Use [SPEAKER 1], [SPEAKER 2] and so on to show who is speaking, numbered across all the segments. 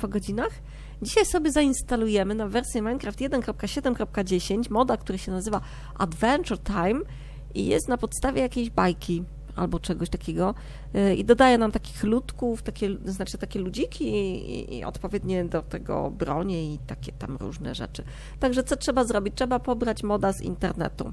[SPEAKER 1] Po godzinach. Dzisiaj sobie zainstalujemy na wersję Minecraft 1.7.10 moda, który się nazywa Adventure Time i jest na podstawie jakiejś bajki albo czegoś takiego y, i dodaje nam takich ludków, takie, znaczy takie ludziki i, i odpowiednie do tego bronie i takie tam różne rzeczy. Także co trzeba zrobić? Trzeba pobrać moda z internetu.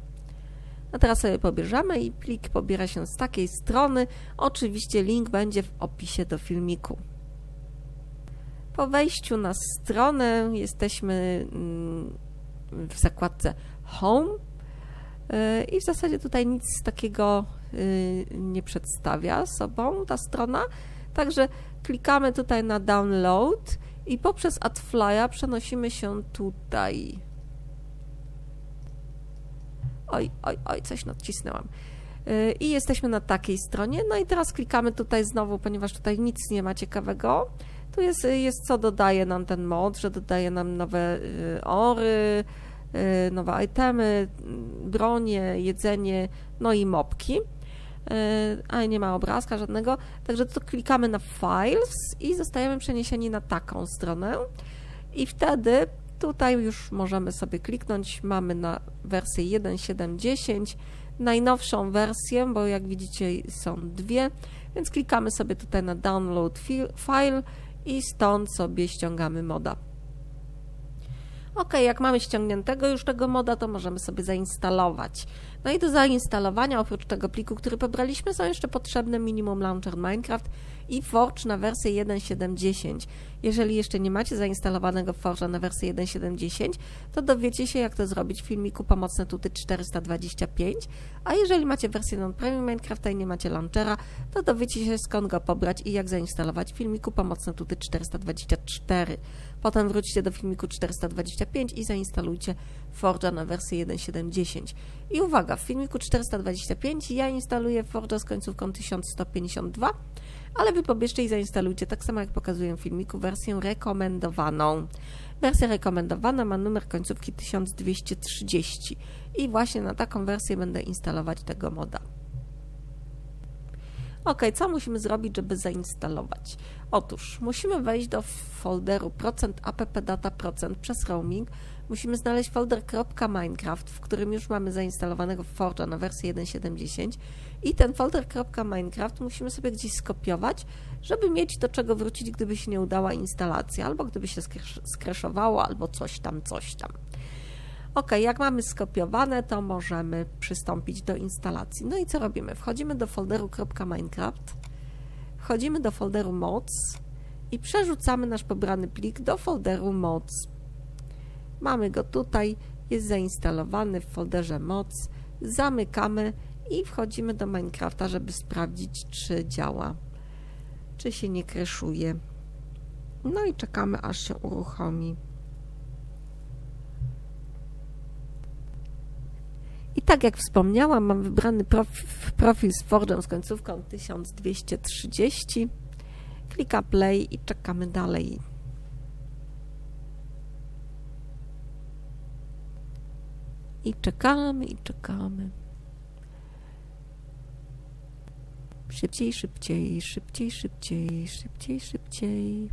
[SPEAKER 1] A teraz sobie pobierzemy i plik pobiera się z takiej strony. Oczywiście link będzie w opisie do filmiku. Po wejściu na stronę jesteśmy mm, w zakładce Home y, i w zasadzie tutaj nic takiego y, nie przedstawia sobą ta strona. Także klikamy tutaj na download i poprzez AdFly'a przenosimy się tutaj. Oj, oj, oj, coś nacisnęłam. Y, I jesteśmy na takiej stronie. No i teraz klikamy tutaj znowu, ponieważ tutaj nic nie ma ciekawego. Tu jest, jest co dodaje nam ten mod, że dodaje nam nowe y, ory, y, nowe itemy, bronie, jedzenie, no i mopki. Ale nie ma obrazka żadnego. Także tu klikamy na Files i zostajemy przeniesieni na taką stronę. I wtedy Tutaj już możemy sobie kliknąć, mamy na wersję 1.7.10, najnowszą wersję, bo jak widzicie są dwie, więc klikamy sobie tutaj na download file i stąd sobie ściągamy moda. Ok, jak mamy ściągniętego już tego moda, to możemy sobie zainstalować. No i do zainstalowania, oprócz tego pliku, który pobraliśmy, są jeszcze potrzebne minimum launcher Minecraft i Forge na wersję 1.7.10. Jeżeli jeszcze nie macie zainstalowanego Forge'a na wersję 1.7.10, to dowiecie się, jak to zrobić w filmiku Pomocne Tuty 425, a jeżeli macie wersję non-premium Minecrafta i nie macie launchera, to dowiecie się, skąd go pobrać i jak zainstalować w filmiku Pomocne Tuty 424. Potem wróćcie do filmiku 425 i zainstalujcie Forge'a na wersję 1.7.10. I uwaga, w filmiku 425 ja instaluję Forge'a z końcówką 1152, ale Wy pobierzcie i zainstalujcie, tak samo jak pokazuję w filmiku, wersję rekomendowaną. Wersja rekomendowana ma numer końcówki 1230 i właśnie na taką wersję będę instalować tego moda. Ok, co musimy zrobić, żeby zainstalować? Otóż musimy wejść do folderu .appdata procent przez roaming. Musimy znaleźć folder .minecraft, w którym już mamy zainstalowanego Forge'a na wersję 1.7.10 i ten folder .minecraft musimy sobie gdzieś skopiować, żeby mieć do czego wrócić, gdyby się nie udała instalacja, albo gdyby się skraszowało, albo coś tam, coś tam. Ok, jak mamy skopiowane, to możemy przystąpić do instalacji. No i co robimy? Wchodzimy do folderu .minecraft, wchodzimy do folderu mods i przerzucamy nasz pobrany plik do folderu mods. Mamy go tutaj, jest zainstalowany w folderze mods, zamykamy i wchodzimy do Minecrafta, żeby sprawdzić, czy działa, czy się nie kreszuje. No i czekamy, aż się uruchomi. Tak jak wspomniałam, mam wybrany profil, profil z Forge'em z końcówką 1230. Klikam play i czekamy dalej. I czekamy, i czekamy. Szybciej, szybciej, szybciej, szybciej, szybciej, szybciej.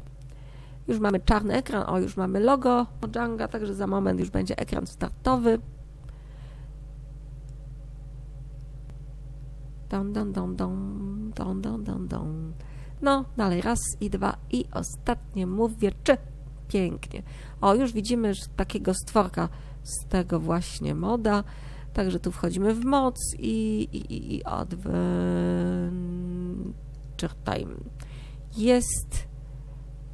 [SPEAKER 1] Już mamy czarny ekran, o już mamy logo Mojanga, także za moment już będzie ekran startowy. Don, don, don, don, don, don, don, don. No, dalej raz i dwa i ostatnie mówię, czy pięknie. O, już widzimy że takiego stworka z tego właśnie moda. Także tu wchodzimy w moc i, i, i Adventure Time. Jest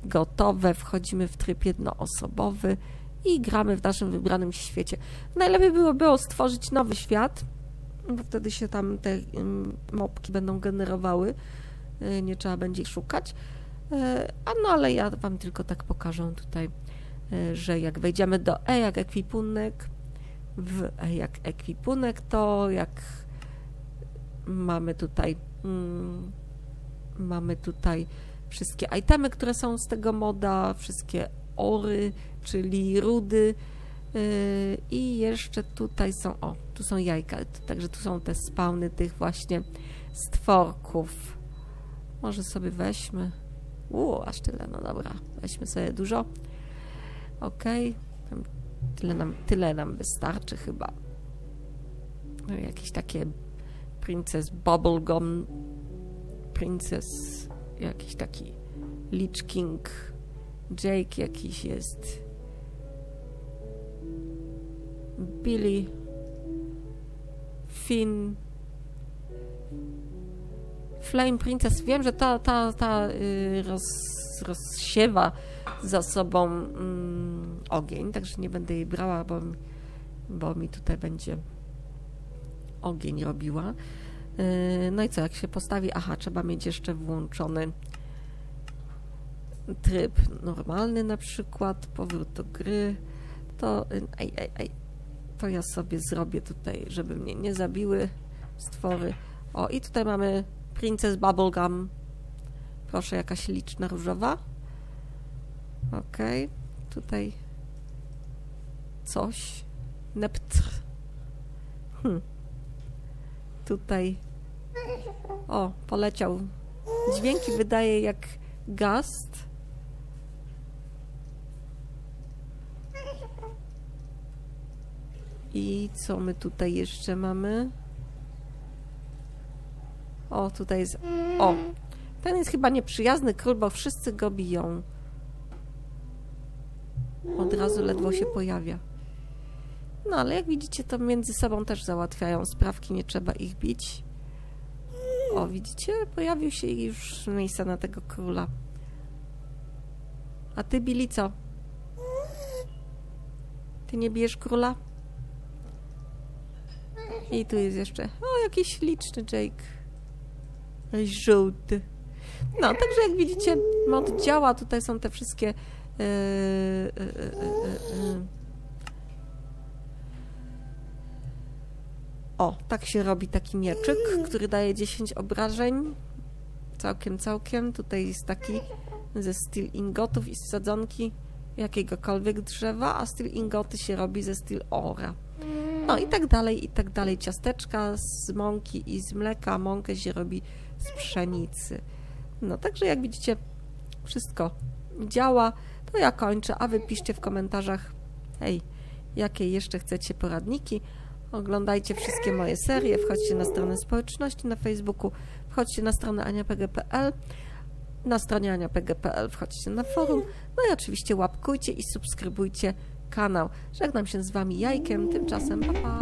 [SPEAKER 1] gotowe, wchodzimy w tryb jednoosobowy i gramy w naszym wybranym świecie. Najlepiej byłoby było stworzyć nowy świat, bo wtedy się tam te mopki będą generowały, y, nie trzeba będzie ich szukać. Y, a no ale ja Wam tylko tak pokażę tutaj y, że jak wejdziemy do E jak ekwipunek, w E jak ekwipunek, to jak mamy tutaj mm, mamy tutaj wszystkie itemy, które są z tego moda, wszystkie ory, czyli rudy i jeszcze tutaj są, o, tu są jajka, także tu są te spawny tych właśnie stworków. Może sobie weźmy, u, aż tyle, no dobra, weźmy sobie dużo. Ok, tyle nam, tyle nam wystarczy chyba. No, jakieś takie Princess Bubblegum, Princess jakiś taki Lich King, Jake jakiś jest, Billy, Finn, Flame Princess. Wiem, że ta, ta, ta y, roz, rozsiewa za sobą mm, ogień, także nie będę jej brała, bo, bo mi tutaj będzie ogień robiła. Y, no i co, jak się postawi? Aha, trzeba mieć jeszcze włączony tryb normalny na przykład, powrót do gry. To, y, ej, ej, ej, to ja sobie zrobię tutaj, żeby mnie nie zabiły stwory. O, i tutaj mamy Princess Bubblegum. Proszę, jakaś liczna różowa. Ok, tutaj coś. Neptr. Hm. Tutaj. O, poleciał. Dźwięki wydaje jak gast. I co my tutaj jeszcze mamy? O, tutaj jest... O! Ten jest chyba nieprzyjazny król, bo wszyscy go biją. Od razu ledwo się pojawia. No, ale jak widzicie, to między sobą też załatwiają sprawki, nie trzeba ich bić. O, widzicie? Pojawił się już miejsce na tego króla. A ty, Billy, co? Ty nie bijesz króla? I tu jest jeszcze... O, jakiś liczny Jake. Żółty. No, także jak widzicie, mod działa. Tutaj są te wszystkie... Yy, yy, yy, o, tak się robi taki mieczyk, który daje 10 obrażeń. Całkiem, całkiem. Tutaj jest taki ze steel ingotów i z sadzonki jakiegokolwiek drzewa, a steel ingoty się robi ze steel ora. No i tak dalej, i tak dalej. Ciasteczka z mąki i z mleka, mąkę się robi z pszenicy. No także jak widzicie, wszystko działa. To ja kończę, a wy piszcie w komentarzach, hej, jakie jeszcze chcecie poradniki. Oglądajcie wszystkie moje serie, wchodźcie na stronę społeczności na Facebooku, wchodźcie na stronę aniapg.pl, na stronie aniapg.pl wchodźcie na forum, no i oczywiście łapkujcie i subskrybujcie kanał. Żegnam się z Wami jajkiem, tymczasem pa pa!